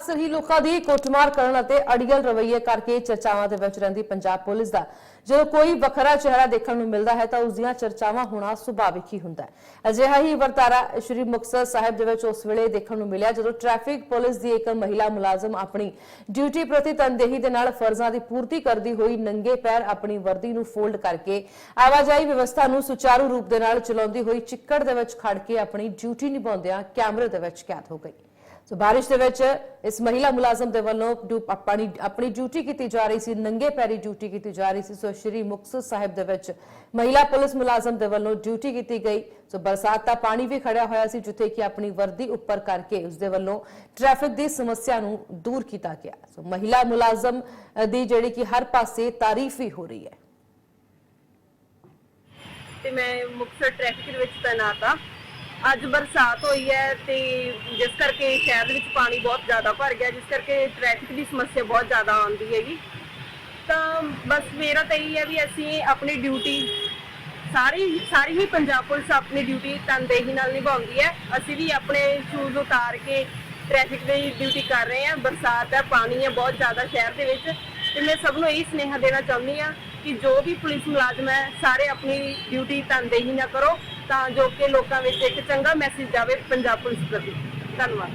ਅਕਸਰ ਹੀ ਲੋਕਾਂ ਦੀ ਕੁੱਟਮਾਰ ਕਰਨ ਅਤੇ ਅੜੀਅਲ ਰਵੱਈਏ ਕਰਕੇ ਚਰਚਾਵਾਂ ਦੇ ਵਿੱਚ ਰਹਿੰਦੀ ਪੰਜਾਬ ਪੁਲਿਸ ਦਾ। ਜਦੋਂ ਕੋਈ ਵੱਖਰਾ ਚਿਹਰਾ ਦੇਖਣ ਨੂੰ ਮਿਲਦਾ ਹੈ ਤਾਂ ਉਸ ਦੀਆਂ ਚਰਚਾਵਾਂ ਹੋਣਾ ਸੁਭਾਵਿਕ ਹੀ ਹੁੰਦਾ ਹੈ। ਅਜਿਹਾ ਹੀ ਵਰਤਾਰਾ ਸ਼੍ਰੀ ਮੁਕਤਸਰ ਸਾਹਿਬ ਦੇ ਵਿੱਚ ਉਸ ਵੇਲੇ ਦੇਖਣ ਨੂੰ ਮਿਲਿਆ ਜਦੋਂ ਟ੍ਰੈਫਿਕ ਪੁਲਿਸ ਦੀ ਇੱਕ ਮਹਿਲਾ ਮੁਲਾਜ਼ਮ ਆਪਣੀ ਡਿਊਟੀ ਪ੍ਰਤੀ ਤਨਦੇਹੀ ਦੇ ਨਾਲ ਫਰਜ਼ਾਂ ਦੀ ਪੂਰਤੀ ਕਰਦੀ ਹੋਈ ਨੰਗੇ ਪੈਰ ਆਪਣੀ ਵਰਦੀ ਨੂੰ ਫੋਲਡ ਕਰਕੇ ਆਵਾਜਾਈ ਵਿਵਸਥਾ ਨੂੰ ਸੁਚਾਰੂ ਰੂਪ ਦੇ ਨਾਲ ਚਲਾਉਂਦੀ ਹੋਈ ਚਿੱਕੜ ਦੇ ਵਿੱਚ ਖੜ ਕੇ ਆਪਣੀ ਡਿਊਟੀ ਨਿਭਾਉਂਦਿਆਂ ਕੈਮਰੇ ਦੇ ਵਿੱਚ ਕੈਦ ਹੋ ਗਈ। ਸੋ ਬਾਰਿਸ਼ ਦੇ ਵਿੱਚ ਇਸ ਮਹਿਲਾ ਮੁਲਾਜ਼ਮ ਦੇ ਵੱਲੋਂ ਆਪਣੀ ਆਪਣੀ ਡਿਊਟੀ ਕੀਤੀ ਜਾ ਰਹੀ ਸੀ, ਨੰਗੇ ਪੈਰੀ ਡਿਊਟੀ ਕੀਤੀ ਜਾ ਰਹੀ ਸੀ। ਸੋ ਸ਼੍ਰੀ ਮੁਕਤਸਰ ਸਾਹਿਬ ਦੇ ਵਿੱਚ ਮਹਿਲਾ ਪੁਲਿਸ ਮੁਲਾਜ਼ਮ ਦੇ ਵੱਲੋਂ ਡਿਊਟੀ ਕੀਤੀ ਗਈ। ਸੋ ਬਰਸਾਤ ਦਾ ਪਾਣੀ ਵੀ ਖੜਿਆ ਹੋਇਆ ਸੀ, ਜਿੱਥੇ ਕਿ ਆਪਣੀ ਵਰਦੀ ਉੱਪਰ ਕਰਕੇ ਉਸ ਦੇ ਵੱਲੋਂ ਟ੍ਰੈਫਿਕ ਦੀ ਸਮੱਸਿਆ ਨੂੰ ਦੂਰ ਕੀਤਾ ਗਿਆ। ਸੋ ਮਹਿਲਾ ਮੁਲਾਜ਼ਮ ਦੀ ਜਿਹੜੀ ਕਿ ਹਰ ਪਾਸੇ ਤਾਰੀਫ ਵੀ ਹੋ ਰਹੀ ਹੈ। ਤੇ ਮੈਂ ਮੁਕਤਸਰ ਟ੍ਰੈਫਿਕ ਦੇ ਵਿੱਚ ਤੈਨਾਤ ਆ ਅੱਜ ਬਰਸਾਤ ਹੋਈ ਹੈ ਤੇ ਜਿਸ ਕਰਕੇ ਸ਼ਹਿਰ ਦੇ ਵਿੱਚ ਪਾਣੀ ਬਹੁਤ ਜ਼ਿਆਦਾ ਭਰ ਗਿਆ, ਜਿਸ ਕਰਕੇ ਟ੍ਰੈਫਿਕ ਦੀ ਸਮੱਸਿਆ ਬਹੁਤ ਜ਼ਿਆਦਾ ਆਉਂਦੀ ਹੈਗੀ। ਤਾਂ ਬਸ ਮੇਰਾ ਤਾਂ ਇਹੀ ਹੈ ਵੀ ਅਸੀਂ ਆਪਣੀ ਡਿਊਟੀ ਸਾਰੀ ਸਾਰੀ ਹੀ ਪੰਜਾਬ ਪੁਲਿਸ ਆਪਣੀ ਡਿਊਟੀ ਤਨਦੇਹੀ ਨਾਲ ਨਿਭਾਉਂਦੀ ਹੈ। ਅਸੀਂ ਵੀ ਆਪਣੇ ਸ਼ੂਜ਼ ਉਤਾਰ ਕੇ ਟ੍ਰੈਫਿਕ ਦੀ ਡਿਊਟੀ ਕਰ ਰਹੇ ਹਾਂ। ਬਰਸਾਤ ਹੈ, ਪਾਣੀ ਹੈ ਬਹੁਤ ਜ਼ਿਆਦਾ ਸ਼ਹਿਰ ਦੇ ਵਿੱਚ। ਤੇ ਮੈਂ ਸਭ ਨੂੰ ਇਹ ਸੁਨੇਹਾ ਦੇਣਾ ਚਾਹੁੰਦੀ ਹਾਂ ਕਿ ਜੋ ਵੀ ਪੁਲਿਸ ਮੁਲਾਜ਼ਮ ਹੈ, ਸਾਰੇ ਆਪਣੀ ਡਿਊਟੀ ਤਨਦੇਹੀ ਨਾਲ ਕਰੋ। ਤਾਂ ਜੋ ਕਿ ਲੋਕਾਂ ਵਿੱਚ ਇੱਕ ਚੰਗਾ ਮੈਸੇਜ ਜਾਵੇ ਪੰਜਾਬ ਪੁਲਿਸ ਪ੍ਰਤੀ। ਧੰਨਵਾਦ।